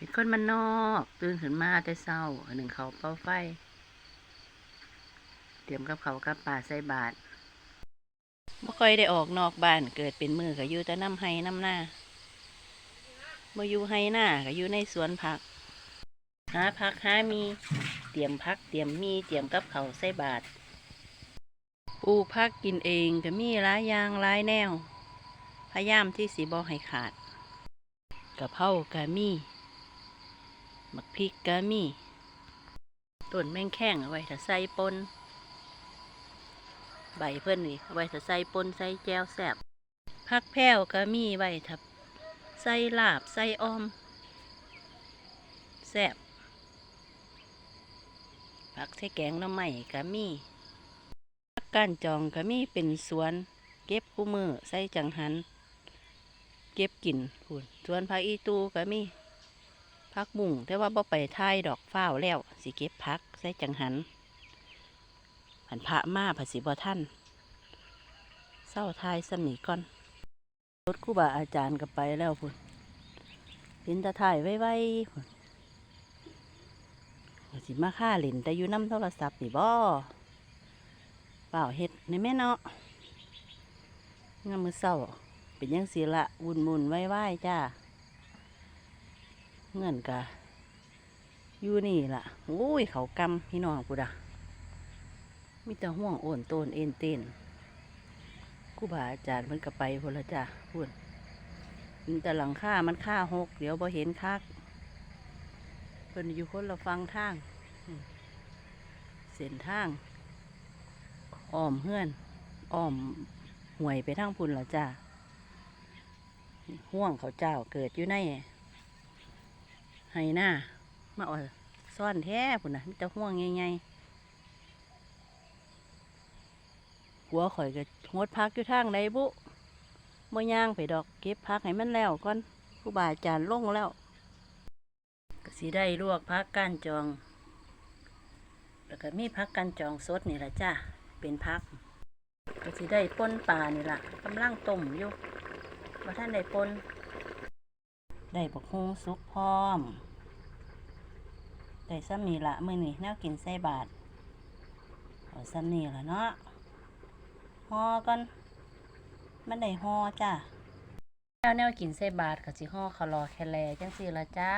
เป็นคนมันนอกตื่นขึ้นมาแต่เช้าหนึ่งเขาเป่าไฟ เตรียมกับเขากับป่าใส่บาตรบ่ค่อยได้ออกนอกบ้านเกิดเป็นมือก็อยู่แต่น้ำไห้น้ำหน้าบ่อยู่ไห้หน้าก็อยู่ในสวนผัก หาผักหามีเตรียมผักเตรียมมีเตรียมกับเขาใส่บาตรปลูกผักกินเองก็มีหลายอย่างหลายแนว พยายามที่สิบ่ให้ขาดกะเพรากะมี มักพริกกะมีต้นแมงแข้งเอาไว้ถ้าใส่ปนใบเพิ่นนี่เอาไว้ถ้าใส่ปนใส่แจวแซ่บผักแพ้วก็มีไว้ถ้าใส่ลาบใส่ออมแซ่บผักใส่แกงน้ำใหม่ก็มีผักก้านจองก็มีเป็นสวน เก็บคู่มือใส่จังหัน เก็บกินพูนสวนผักอีตูก็มี ผักบุ่งแต่ว่าบ่ไปทายดอกฟ้าวแล้ว สิเก็บผักใส่จังหันผันพระมาผัสิบ่ท่านเศร้าทายสำนีก่อนรถครูบาอาจารย์ก็ไปแล้วพุ่นเห็นตาถ่ายไว้ๆพุ่นว่าสิมาค่าเล่นแต่อยู่น้ำโทรศัพท์นี่บ่เปล่าเฮ็ดในแม่เนาะงามมือเศร้าเป็นยังสีละวุ่นมุนไหว้ๆจ้า เงินกะอยู่นี่ล่ะโอ้ยเขากำพี่น้องกูดะมีแต่ห่วงโอนโตนเอ็นเต้นครูบาอาจารย์มันก็ไปพนละจ้ะพูดมีแต่หลังค่ามันค่าหก เดี๋ยวพอเห็นคักเพิ่นอยู่คนละฟังทาง เส้นทางอ้อมเฮือนอ้อมห่วยไปทางพุ่นละจ้ะห่วงเขาเจ้าเกิดอยู่ใน ไห้หน้ามาอ่อยซ่อนแท้พุ่นนะมีแต่ห่วงใหญ่ๆหัวข่อยก็งดพักอยู่ทางใดบุบ่ย่างไปดอกเก็บพักให้มันแล้วก่อนครูบาอาจารย์ลงแล้ว ก็สิได้ลวกพักก้านจอง แล้วก็มีพักก้านจองสดนี่ละจ้าเป็นพัก ก็สิได้ป่นปลานี่ละกำลังต้มอยู่ว่าท่านได้ป่น ได้บกฮุงซุกพร้อม ได้ซ้ำนี่ละมื้อนี่แนวกินใส่บาทเอาซ้ำนี่ละเนาะห่อก่อนมันได้ห่อจ้าแนวแนวกินใส่บาทกับสิห่อคารอแคลแลจังสี่ละจ้า